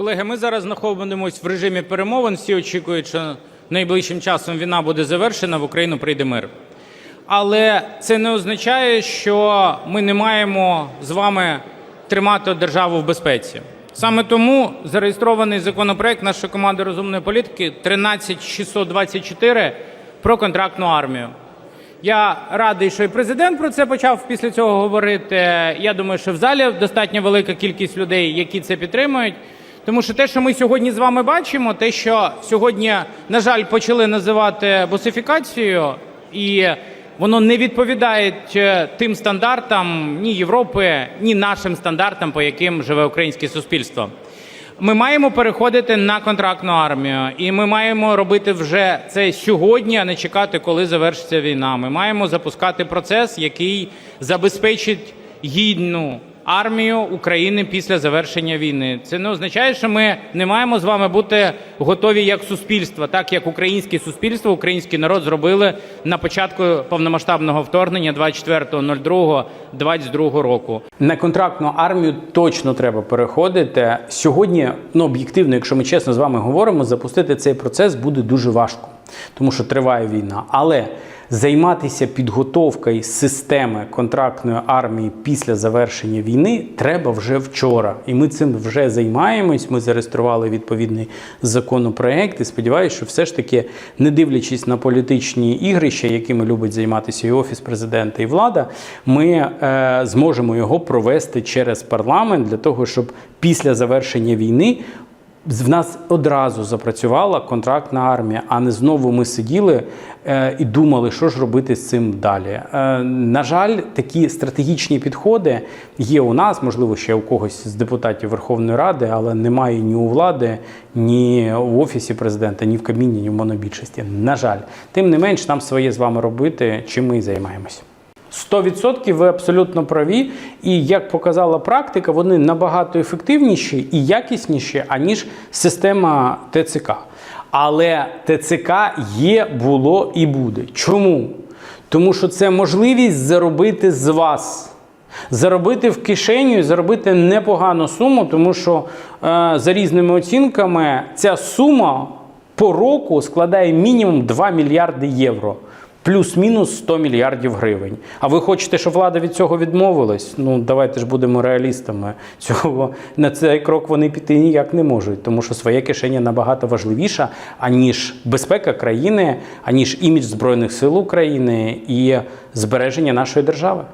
Колеги, ми зараз знаходимося в режимі перемовин. Всі очікують, що найближчим часом війна буде завершена, в Україну прийде мир. Але це не означає, що ми не маємо з вами тримати державу в безпеці. Саме тому зареєстрований законопроект нашої команди розумної політики 13624 про контрактну армію. Я радий, що і президент про це почав після цього говорити. Я думаю, що в залі достатньо велика кількість людей, які це підтримують. Тому що те, що ми сьогодні з вами бачимо, те, що сьогодні, на жаль, почали називати босифікацією, і воно не відповідає е, тим стандартам ні Європи, ні нашим стандартам, по яким живе українське суспільство. Ми маємо переходити на контрактну армію, і ми маємо робити вже це сьогодні, а не чекати, коли завершиться війна. Ми маємо запускати процес, який забезпечить гідну армію України після завершення війни. Це не означає, що ми не маємо з вами бути готові як суспільство, так як українське суспільство, український народ зробили на початку повномасштабного вторгнення 24.02.22 року. На контрактну армію точно треба переходити. Сьогодні, ну об'єктивно, якщо ми чесно з вами говоримо, запустити цей процес буде дуже важко, тому що триває війна. Але займатися підготовкою системи контрактної армії після завершення війни треба вже вчора. І ми цим вже займаємось. Ми зареєстрували відповідний законопроект. І сподіваюся, що все ж таки, не дивлячись на політичні ігрища, якими любить займатися і офіс президента, і влада, ми е, зможемо його провести через парламент для того, щоб після завершення війни в нас одразу запрацювала контрактна армія, а не знову ми сиділи е, і думали, що ж робити з цим далі. Е, на жаль, такі стратегічні підходи є у нас, можливо, ще у когось з депутатів Верховної Ради, але немає ні у влади, ні в офісі президента, ні в Кабміні, ні в монобільшості. На жаль, тим не менш, нам своє з вами робити, чим ми і займаємося. 100% ви абсолютно праві, і як показала практика, вони набагато ефективніші і якісніші, аніж система ТЦК. Але ТЦК є, було і буде. Чому? Тому що це можливість заробити з вас. Заробити в кишеню і заробити непогану суму, тому що е, за різними оцінками ця сума по року складає мінімум 2 мільярди євро. Плюс-мінус 100 мільярдів гривень. А ви хочете, щоб влада від цього відмовилась? Ну давайте ж будемо реалістами. Цього на цей крок вони піти ніяк не можуть, тому що своє кишення набагато важливіша, аніж безпека країни, аніж імідж Збройних сил України і збереження нашої держави.